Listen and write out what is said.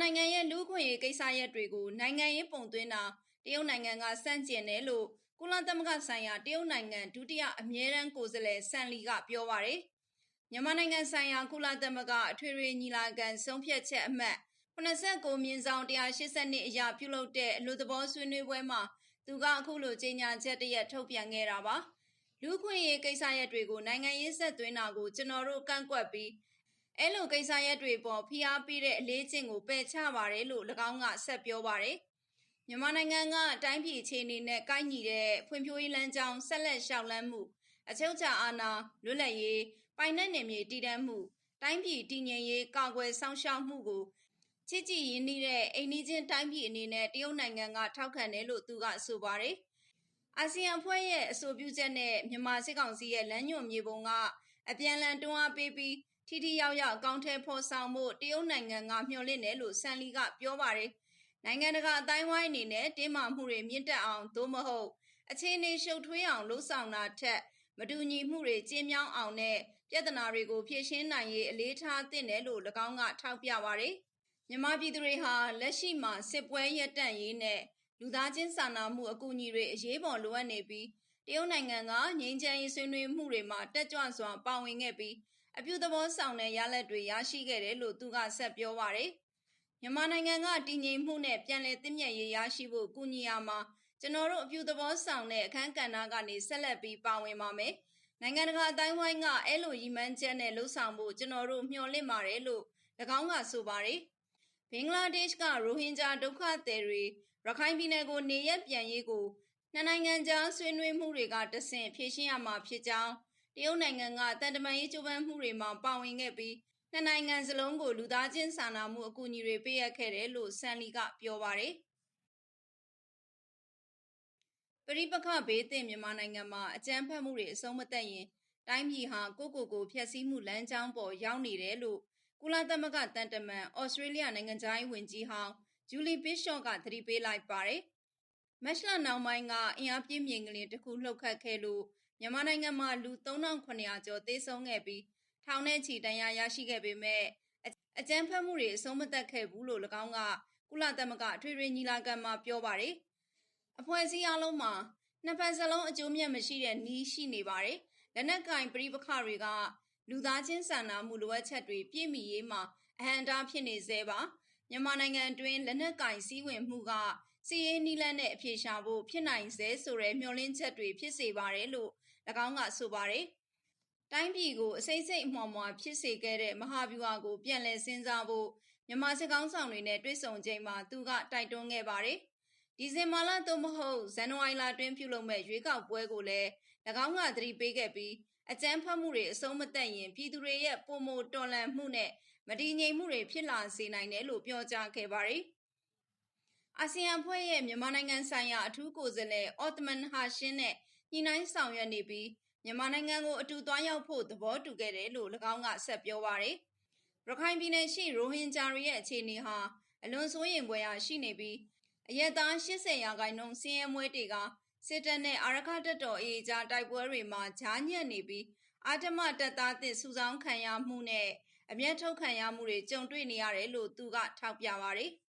နိုင်ငံရဲ့လူ့ခွင့်ရေးကိစ္စရပ်တွေကိုနိုင်ငံရေးပုံသွင်းတာတရုတ်နိုင်ငံကစန့်ကျင်တယ်လို့ကုလသမဂ္ဂဆိုင်ရာတရုတ်နိုင်ငံဒုတိယအမြဲတမ်းကိုယ်စားလှယ်ဆန်လီကပြောပါတယ်။မြန်မာနိုင်ငံဆိုင်ရာကုလသမဂ္ဂအထွေထွေညီလာခံဆုံးဖြတ်ချက်အမှတ်89မြင်းဆောင်182အရာပြုလုပ်တဲ့အလို့သဘောဆွေးနွေးပွဲမှာသူကအခုလိုကြေညာချက်တရက်ထုတ်ပြန်ခဲ့တာပါ။လူခွင့်ရေးကိစ္စရပ်တွေကိုနိုင်ငံရေးဆက်သွင်းတာကိုကျွန်တော်တို့ကန့်ကွက်ပြီး အဲ့လိုကိစ္စရပ်တွေပေါ်ဖိအားပေးတဲ့အလေးကျင့်ကိုပယ်ချပါတယ်လို့၎င်းကဆက်ပြောပါတယ်။မြန်မာနိုင်ငံကတိုင်းပြည်အခြေအနေနဲ့ကိုက်ညီတဲ့ဖွံ့ဖြိုးရေးလမ်းကြောင်းဆက်လက်ရှောက်လန်းမှုအချုပ်အခြာအာဏာလွတ်လပ်ရေးပိုင်နဲ့နယ်မြေတည်တံ့မှုတိုင်းပြည်တည်ငြိမ်ရေးကာကွယ်စောင့်ရှောက်မှုကိုချစ်ကြည်ရင်းနှီးတဲ့အိမ်နီးချင်းတိုင်းပြည်အနေနဲ့တရုတ်နိုင်ငံကထောက်ခံတယ်လို့သူကဆိုပါတယ်။အာဆီယံဖွဲ့ရဲ့အဆိုပြုချက်နဲ့မြန်မာစစ်ကောင်စီရဲ့လမ်းညွှန်မြေပုံကအပြန်အလှန်တွန်းအားပေးပြီး ထိထိရောက်ရောက်အကောင့်ထဲဖော်ဆောင်မှုတရုတ်နိုင်ငံကမျှော်လင့်တယ်လို့ဆန်လီကပြောပါတယ်။နိုင်ငံတကာအတိုင်းဝိုင်းအနေနဲ့တင်းမာမှုတွေမြင့်တက်အောင်သို့မဟုတ်အခြေအနေရှုပ်ထွေးအောင်လှုံ့ဆော်တာထက်မတူညီမှုတွေကျင်းမြောင်းအောင်နဲ့ပြဿနာတွေကိုဖြေရှင်းနိုင်ရေးအလေးထားသင့်တယ်လို့၎င်းကထောက်ပြပါတယ်။မြန်မာပြည်သူတွေဟာလက်ရှိမှာစစ်ပွဲရပ်တန့်ရေးနဲ့လူသားချင်းစာနာမှုအကူအညီတွေအရေးပေါ်လိုအပ်နေပြီးတရုတ်နိုင်ငံကငြိမ်းချမ်းရေးဆွေးနွေးမှုတွေမှာတက်ကြွစွာပါဝင်ခဲ့ပြီး အပြုသဘောဆောင်တဲ့ရလဒ်တွေရရှိခဲ့တယ်လို့သူကဆက်ပြောပါတယ်။မြန်မာနိုင်ငံကတည်ငြိမ်မှုနဲ့ပြန်လည်သင့်မြတ်ရေးရရှိဖို့ကူညီရမှာကျွန်တော်တို့အပြုသဘောဆောင်တဲ့အခန်းကဏ္ဍကနေဆက်လက်ပြီးပါဝင်ပါမယ်။နိုင်ငံတကာအတိုင်းဝိုင်းကအဲ့လိုရည်မှန်းချက်နဲ့လှုပ်ဆောင်ဖို့ကျွန်တော်တို့မျှော်လင့်ပါတယ်လို့၎င်းကဆိုပါတယ်။ဘင်္ဂလားဒေ့ရှ်ကရိုဟင်ဂျာဒုက္ခသည်တွေရခိုင်ပြည်နယ်ကိုနေရက်ပြန်ရေးကိုနှစ်နိုင်ငံကြားဆွေးနွေးမှုတွေကတဆင့်ဖြေရှင်းရမှာဖြစ်ကြောင်း တရုတ်နိုင်ငံကတန်တမာရေးကြိုးပမ်းမှုတွေမှာပါဝင်ခဲ့ပြီးနှစ်နိုင်ငံစလုံးကိုလူသားချင်းစာနာမှုအကူအညီတွေပေးအပ်ခဲ့တယ်လို့ဆန်လီကပြောပါတယ်။ပရိပခဘေးသင့်မြန်မာနိုင်ငံမှာအကြမ်းဖက်မှုတွေအဆုံးမသက်ရင်တိုင်းပြည်ဟာကိုကိုကိုဖျက်ဆီးမှုလမ်းကြောင်းပေါ်ရောက်နေတယ်လို့ကုလသမဂ္ဂတန်တမန်ဩစတြေးလျနိုင်ငံသားရေးဝန်ကြီးဟောင်းဂျူလီဘစ်ရှော့ကသတိပေးလိုက်ပါတယ်။ မက်လနောက်ပိုင်းက အင်အားပြင်း မြင်ကလေးတစ်ခု လှုပ်ခတ်ခဲ့လို့ မြန်မာနိုင်ငံမှာ လူ3900ကျော် သေဆုံးခဲ့ပြီး ထောင်နဲ့ချီတန်းရရရှိခဲ့ပေမဲ့အကြမ်းဖက်မှုတွေ အဆုံးမသက်ခဲ့ဘူးလို့၎င်းက ကုလသမဂ္ဂထွေထွေညီလာခံမှာ ပြောပါတယ်။အဖွဲ့အစည်းအလုံးမှာ နှစ်ဖက်စလုံး အကျိုးမြတ်မရှိတဲ့နီးရှိနေပါတယ်။လက်နက်ကင်ပြိပခတွေက လူသားချင်းစာနာမှု လိုအပ်ချက်တွေ ပြည့်မီရေးမှာ အဟံတား ဖြစ်နေသေးပါ မြန်မာနိုင်ငံအတွင်း လက်နက်ကင်စည်းဝင်မှုက စီးရေးနီလန်းနဲ့အပြေရှာဖို့ဖြစ်နိုင်စေဆိုတဲ့မျှော်လင့်ချက်တွေဖြစ်စေပါတယ်လို့၎င်းကဆိုပါတယ်။တိုင်းပြည်ကိုအစိမ့်စိမ့်အမှော်မှော်ဖြစ်စေခဲ့တဲ့မဟာဗျူဟာကိုပြန်လည်စဉ်းစားဖို့မြန်မာစစ်ကောင်းဆောင်တွေနဲ့တွေ့ဆုံချိန်မှာသူကတိုက်တွန်းခဲ့ပါတယ်။ဒီဇင်ဘာလသို့မဟုတ်ဇန်နဝါရီလတွင်ပြုလုပ်မဲ့ရွေးကောက်ပွဲကိုလည်း၎င်းကသတိပေးခဲ့ပြီးအကြမ်းဖက်မှုတွေအဆုံးမသက်ရင်ပြည်သူတွေရဲ့ပုံမတော်လှန်မှုနဲ့မတည်ငြိမ်မှုတွေဖြစ်လာစေနိုင်တယ်လို့ပြောကြားခဲ့ပါတယ်။ အာဆီယံဖွဲ့ရဲ့မြန်မာနိုင်ငံဆိုင်ရာအထူးကိုယ်စားလှယ်အော်တမန်ဟာရှင်းနဲ့ညှိနှိုင်းဆောင်ရွက်နေပြီးမြန်မာနိုင်ငံကိုအတူသွားရောက်ဖို့သဘောတူခဲ့တယ်လို့၎င်းကဆက်ပြောပါရယ်ရခိုင်ပြည်နယ်ရှိရိုဟင်ဂျာတွေရဲ့အခြေအနေဟာအလွန်စိုးရိမ်ဖွယ်ရာရှိနေပြီးအရက်သား80ရာခိုင်နှုန်းစင်းရဲမွေးတွေကစစ်တပ်နဲ့အာရခတပ်တော်အေဂျာတိုက်ပွဲတွေမှာဂျားညက်နေပြီးအာတမတပ်သားသစ်စုဆောင်းခံရမှုနဲ့အမျက်ထုတ်ခံရမှုတွေကြုံတွေ့နေရတယ်လို့သူကထောက်ပြပါရယ်။